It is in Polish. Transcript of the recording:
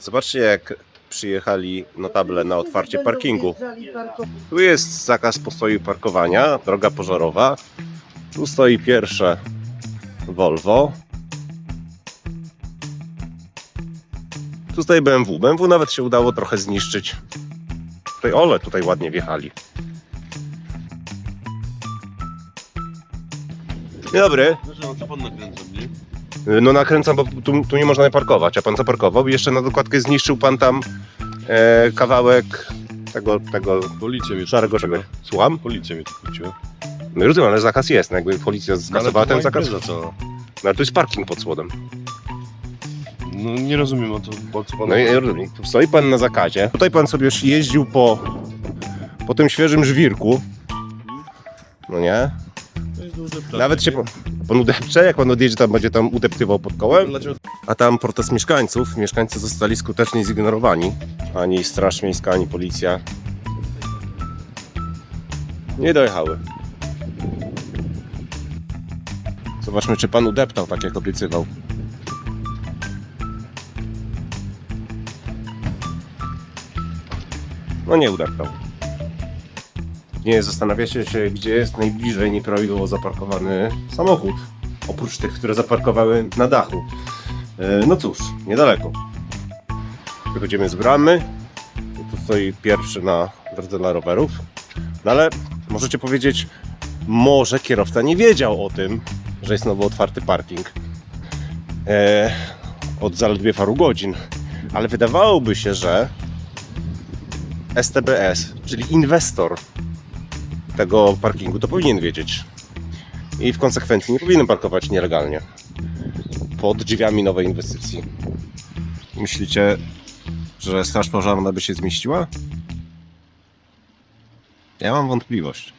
Zobaczcie, jak przyjechali notable na otwarcie parkingu. Tu jest zakaz postoju parkowania, droga pożarowa. Tu stoi pierwsze Volvo. Tu stoi BMW. BMW nawet się udało trochę zniszczyć. Tutaj ole, tutaj ładnie wjechali. Dzień dobry. No nakręcam, bo tu, tu nie można parkować, a pan zaparkował i jeszcze na dokładkę zniszczył pan tam e, kawałek tego, tego Policja mnie szarego czegoś. Słucham? Policja mnie tu kłóciła. No rozumiem, ale zakaz jest, no jakby policja skasowała ten zakaz. Za co? No ale to jest parking pod słodem. No nie rozumiem o to, o co pan... No i ja rozumiem, tu stoi pan na zakazie. Tutaj pan sobie już jeździł po, po tym świeżym żwirku. No nie? Pytanie. Nawet się pan, udepcze, jak pan odjedzie tam, będzie tam udeptywał pod kołem. A tam protest mieszkańców. Mieszkańcy zostali skutecznie zignorowani. Ani Straż Miejska, ani policja. Nie dojechały. Zobaczmy, czy pan udeptał, tak jak obiecywał. No nie udeptał. Nie zastanawiacie się, gdzie jest najbliżej nieprawidłowo zaparkowany samochód. Oprócz tych, które zaparkowały na dachu. E, No cóż, niedaleko. Wychodzimy z bramy. Tu stoi pierwszy na drodze dla rowerów. No ale możecie powiedzieć, może kierowca nie wiedział o tym, że jest nowo otwarty parking. E, od zaledwie paru godzin. Ale wydawałoby się, że STBS, czyli inwestor tego parkingu, to powinien wiedzieć. I w konsekwencji nie powinien parkować nielegalnie pod drzwiami nowej inwestycji. Myślicie, że Straż Pożarna by się zmieściła? Ja mam wątpliwość.